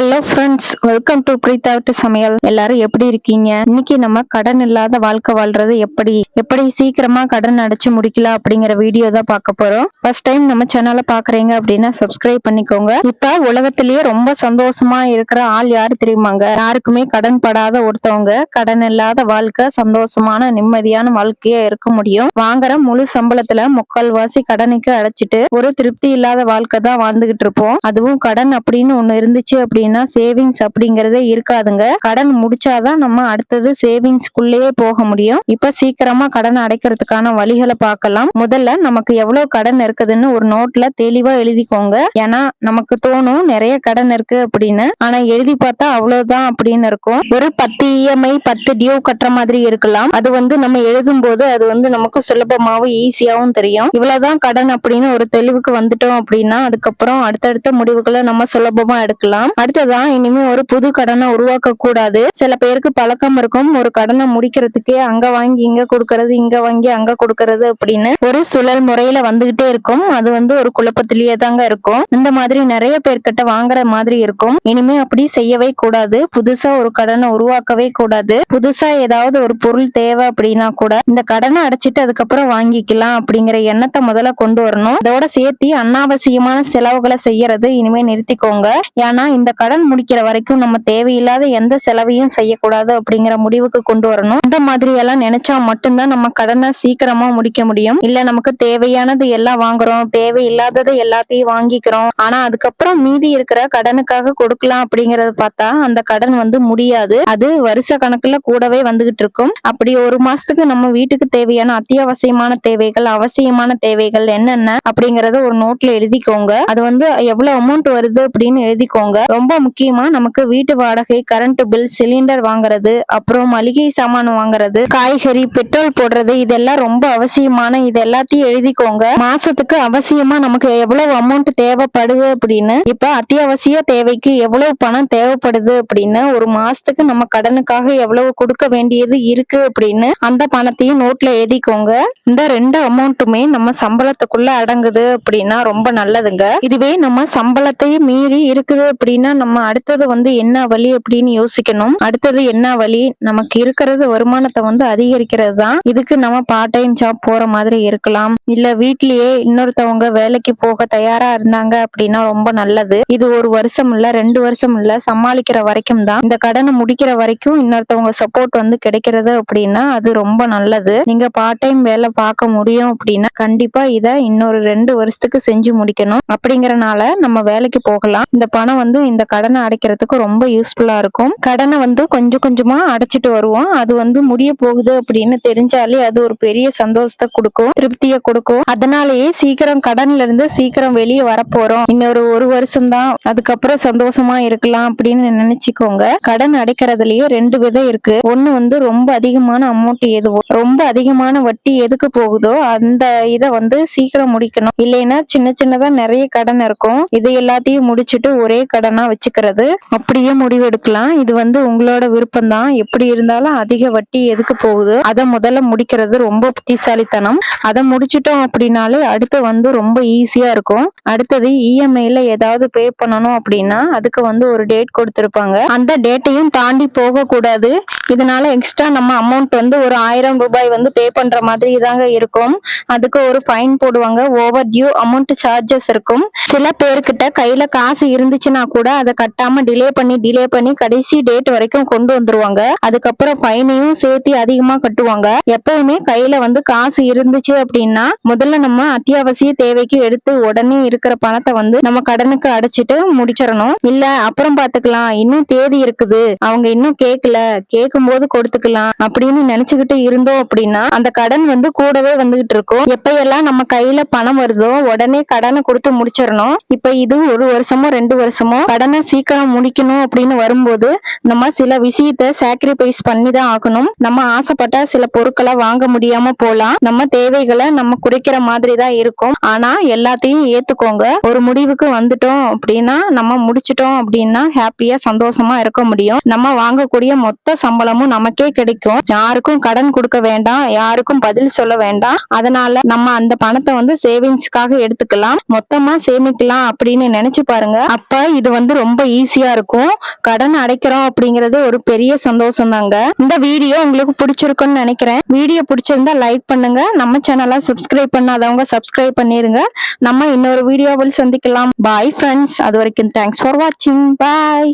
Hello friends welcome to பிரீத்தாவிட்டு சமையல் எல்லாரும் எப்படி இருக்கீங்க? இன்னைக்கு நம்ம கடன் இல்லாத வாழ்க்கை வாழ்றது எப்படி? எப்படி சீக்கிரமா கடன் அடைச்சு முடிக்கலாம் அப்படிங்கிற வீடியோ தான் பார்க்க போறோம். ஃபர்ஸ்ட் டைம் நம்ம சேனலை பாக்குறீங்க அப்படின்னா சப்ஸ்கிரைப் பண்ணிக்கோங்க. இப்ப உலகத்திலேயே ரொம்ப சந்தோஷமா இருக்கிற ஆள் யாரு தெரியுமாங்க? யாருக்குமே கடன் படாத ஒருத்தவங்க கடன் இல்லாத வாழ்க்கை சந்தோஷமான நிம்மதியான வாழ்க்கையா இருக்க முடியும். வாங்குற முழு சம்பளத்துல முக்கால்வாசி கடனுக்கு அடைச்சிட்டு ஒரு திருப்தி இல்லாத வாழ்க்கை தான் வாழ்ந்துகிட்டு இருப்போம். அதுவும் கடன் அப்படின்னு ஒண்ணு இருந்துச்சு அப்படின்னு சேவிங்ஸ் அப்படிங்கறதே இருக்காதுங்க. கடன் முடிச்சாதான் நம்ம அடுத்தது சேவிங்ஸ்குள்ளேயே போக முடியும். இப்ப சீக்கிரமா கடன் அடைக்கிறதுக்கான வழிகளை பார்க்கலாம். முதல்ல நமக்கு எவ்வளவு கடன் இருக்குதுன்னு ஒரு நோட்ல தெளிவா எழுதிக்கோங்க. ஏன்னா நமக்கு தோணும் நிறைய கடன் இருக்கு அப்படின்னு. ஆனா எழுதி பார்த்தா அவ்வளவுதான் அப்படின்னு இருக்கும். ஒரு பத்து இஎம்ஐ பத்து டியூ கட்டுற மாதிரி இருக்கலாம். அது வந்து நம்ம எழுதும் போது அது வந்து நமக்கு சுலபமாவும் ஈஸியாவும் தெரியும். இவ்வளவுதான் கடன் அப்படின்னு ஒரு தெளிவுக்கு வந்துட்டோம் அப்படின்னா அதுக்கப்புறம் அடுத்தடுத்த முடிவுகளை நம்ம சுலபமா எடுக்கலாம். அடுத்ததான் இனிமே ஒரு புது கடனை உருவாக்க கூடாது சில பேருக்கு பழக்கம் இருக்கும். ஒரு கடனை முடிக்கிறதுக்கே அங்க வாங்கி இங்க கொடுக்கறது இங்க வாங்கி அங்க கொடுக்கறது அப்படின்னு ஒரு சுழல் முறையில வந்துகிட்டே இருக்கும். அது வந்து ஒரு குழப்பத்திலேயே தாங்க இருக்கும். இந்த மாதிரி நிறைய பேர்கிட்ட வாங்குற மாதிரி இருக்கும். இனிமே அப்படி செய்யவே கூடாது. புதுசா ஒரு கடனை உருவாக்கவே கூடாது. புதுசா ஏதாவது ஒரு பொருள் தேவை அப்படின்னா கூட இந்த கடனை அடைச்சிட்டு அதுக்கப்புறம் வாங்கிக்கலாம் அப்படிங்கிற எண்ணத்தை முதல்ல கொண்டு வரணும். இதோட சேர்த்து அனாவசியமான செலவுகளை செய்யறது இனிமே நிறுத்திக்கோங்க. ஏன்னா இந்த கடன் முடிக்கிற வரைக்கும் நம்ம தேவையில்லாத எந்த செலவையும் செய்யக்கூடாது அப்படிங்கிற முடிவுக்கு கொண்டு வரணும். இந்த மாதிரி எல்லாம் நினைச்சா மட்டும்தான் நம்ம கடனை சீக்கிரமா முடிக்க முடியும். இல்ல நமக்கு தேவையானது எல்லாம் வாங்குறோம் தேவையில்லாததை எல்லாத்தையும் வாங்கிக்கிறோம். ஆனா அதுக்கப்புறம் மீதி இருக்கிற கடனுக்காக கொடுக்கலாம் அப்படிங்கறத பார்த்தா அந்த கடன் வந்து முடியாது. அது வருஷ கணக்குல கூடவே வந்துகிட்டு இருக்கும். அப்படி ஒரு மாசத்துக்கு நம்ம வீட்டுக்கு தேவையான அத்தியாவசியமான தேவைகள் அவசியமான தேவைகள் என்னென்ன அப்படிங்கறத ஒரு நோட்ல எழுதிக்கோங்க. அது வந்து எவ்வளவு அமௌண்ட் வருது அப்படின்னு எழுதிக்கோங்க. ரொம்ப ரொம்ப முக்கியமா நமக்கு வீட்டு வாடகை கரண்ட் பில் சிலிண்டர் வாங்குறது அப்புறம் மளிகை சாமான் வாங்குறது காய்கறி பெட்ரோல் போடுறது இதெல்லாம் ரொம்ப அவசியமான இது எல்லாத்தையும் எழுதிக்கோங்க. மாசத்துக்கு அவசியமா நமக்கு எவ்வளவு அமௌண்ட் தேவைப்படுது அப்படின்னு இப்ப அத்தியாவசிய தேவைக்கு எவ்வளவு பணம் தேவைப்படுது அப்படின்னு ஒரு மாசத்துக்கு நம்ம கடனுக்காக எவ்வளவு கொடுக்க வேண்டியது இருக்கு அப்படின்னு அந்த பணத்தையும் நோட்ல எழுதிக்கோங்க. இந்த ரெண்டு அமௌண்ட்டுமே நம்ம சம்பளத்துக்குள்ள அடங்குது அப்படின்னா ரொம்ப நல்லதுங்க. இதுவே நம்ம சம்பளத்தையும் மீறி இருக்குது அப்படின்னா நம்ம அடுத்தது வந்து என்ன வழி அப்படின்னு யோசிக்கணும். அடுத்தது என்ன வழி? நமக்கு இருக்கிறது வருமானத்தை வந்து அதிகரிக்கிறது தான். இதுக்கு நம்ம பார்ட் டைம் ஜாப் போற மாதிரி இருக்கலாம். இல்ல வீட்லயே இன்னொருத்தவங்க வேலைக்கு போக தயாரா இருந்தாங்க அப்படின்னா ரொம்ப நல்லது. இது ஒரு வருஷம் இல்ல ரெண்டு வருஷம் இல்ல சமாளிக்கிற வரைக்கும் தான். இந்த கடனை முடிக்கிற வரைக்கும் இன்னொருத்தவங்க சப்போர்ட் வந்து கிடைக்கிறது அப்படின்னா அது ரொம்ப நல்லது. நீங்க பார்ட் டைம் வேலை பார்க்க முடியும் அப்படின்னா கண்டிப்பா இத இன்னொரு ரெண்டு வருஷத்துக்கு செஞ்சு முடிக்கணும். அப்படிங்கறனால நம்ம வேலைக்கு போகலாம். இந்த பணம் வந்து இந்த கடனை அடைக்கிறதுக்கு ரொம்ப யூஸ்ஃபுல்லா இருக்கும். கடனை வந்து கொஞ்சம் கொஞ்சமா அடைச்சிட்டு வருவோம். அது வந்து முடிய போகுது அப்படின்னு தெரிஞ்சாலே அது ஒரு பெரிய சந்தோஷத்தை கொடுக்கும் திருப்தியை கொடுக்கும். அதனாலேயே சீக்கிரம் கடன்ல இருந்து சீக்கிரம் வெளியே வரப்போறோம். இன்னொரு ஒரு வருஷம் தான் அதுக்கப்புறம் சந்தோஷமா இருக்கலாம் அப்படின்னு நினைச்சுக்கோங்க. கடன் அடைக்கிறதுலயே ரெண்டு விதம் இருக்கு. ஒண்ணு வந்து ரொம்ப அதிகமான அமௌண்ட் எதுவோ ரொம்ப அதிகமான வட்டி எதுக்கு போகுதோ அந்த இதை வந்து சீக்கிரம் முடிக்கணும். இல்லைன்னா சின்ன சின்னதா நிறைய கடன் இருக்கும். இது எல்லாத்தையும் முடிச்சிட்டு ஒரே கடனா வச்சுக்கிறது. அப்படியே முடிவெடுக்கலாம் இது வந்து உங்களோட விருப்பம் தான் எப்படி இருந்தாலும் அதிக வட்டி எதுக்கு போகுது? அதை முதல்ல முடிக்கிறது ரொம்ப புத்திசாலித்தனம். அதை முடிச்சிட்டோம் அப்படின்னாலே அடுத்து வந்து ரொம்ப ஈஸியா இருக்கும். அடுத்தது இஎம்ஐல ஏதாவது பே பண்ணணும் அப்படின்னா அதுக்கு வந்து ஒரு டேட் கொடுத்துருப்பாங்க. அந்த டேட்டையும் தாண்டி போக கூடாது இதனால எக்ஸ்ட்ரா நம்ம அமௌண்ட் வந்து ஒரு ஆயிரம் ரூபாய் வந்து பே பண்ற மாதிரி தாங்க இருக்கும். அதுக்கு ஒரு ஃபைன் போடுவாங்க. ஓவர் டியூ அமௌண்ட் சார்ஜஸ் இருக்கும். சில பேர்கிட்ட கையில காசு இருந்துச்சுன்னா கூட அதை கட்டாம டிலே பண்ணி டிலே பண்ணி கடைசி டேட் வரைக்கும் கொண்டு வந்துருவாங்க. அதுக்கப்புறம் ஃபைனையும் சேர்த்து அதிகமா கட்டுவாங்க. எப்பவுமே கையில வந்து காசு இருந்துச்சு அப்படின்னா முதல்ல நம்ம அத்தியாவசிய தேவைக்கு எடுத்து உடனே இருக்கிற பணத்தை வந்து நம்ம கடனுக்கு அடைச்சிட்டு முடிச்சிடணும். இல்ல அப்புறம் பாத்துக்கலாம். இன்னும் தேதி இருக்குது. அவங்க இன்னும் கேட்கல கேட்கும் போது கொடுத்துக்கலாம் அப்படின்னு நினைச்சுக்கிட்டு இருந்தோம் அப்படின்னா அந்த கடன் வந்து கூடவே வந்துகிட்டு இருக்கும். எப்பயெல்லாம் நம்ம கையில பணம் வருதோ உடனே கடனை கொடுத்து முடிச்சிடணும். இப்ப இது ஒரு வருஷமோ ரெண்டு வருஷமோ கடனை சீக்கிரம் முடிக்கணும் அப்படின்னு வரும்போது நம்ம சில விஷயத்த சாக்ரிஃபைஸ் பண்ணி தான் ஆகணும். நம்ம ஆசைப்பட்ட சில பொருட்களை வாங்க முடியாம போலாம். நம்ம தேவைகளை நம்ம குறைக்கிற மாதிரி தான் இருக்கும். ஆனா எல்லாத்தையும் ஏத்துக்கோங்க. ஒரு முடிவுக்கு வந்துட்டோம் அப்படின்னா நம்ம முடிச்சிட்டோம் அப்படின்னா ஹாப்பியா சந்தோஷமா இருக்க முடியும். நம்ம வாங்கக்கூடிய மொத்த சம்பளமும் நமக்கே கிடைக்கும். யாருக்கும் கடன் கொடுக்க வேண்டாம். யாருக்கும் பதில் சொல்ல வேண்டாம். அதனால நம்ம அந்த பணத்தை வந்து சேவிங்ஸ்க்காக எடுத்துக்கலாம். மொத்தமா சேமிக்கலாம் அப்படின்னு நினைச்சு பாருங்க. அப்ப இது வந்து ரொம்ப ரொம்ப ஈஸியா இருக்கும். கடன் அடைக்கிறோம் அப்படிங்கறது ஒரு பெரிய சந்தோஷம் தாங்க இந்த வீடியோ உங்களுக்கு பிடிச்சிருக்குன்னு நினைக்கிறேன். வீடியோ பிடிச்சிருந்தா லைக் பண்ணுங்க. நம்ம சேனலை சப்ஸ்கிரைப் பண்ணாதவங்க சப்ஸ்கிரைப் பண்ணிருங்க. நம்ம இன்னொரு வீடியோவில் சந்திக்கலாம். பாய் ஃப்ரெண்ட்ஸ் அது வரைக்கும் தேங்க்ஸ் ஃபார் வாட்சிங் பாய்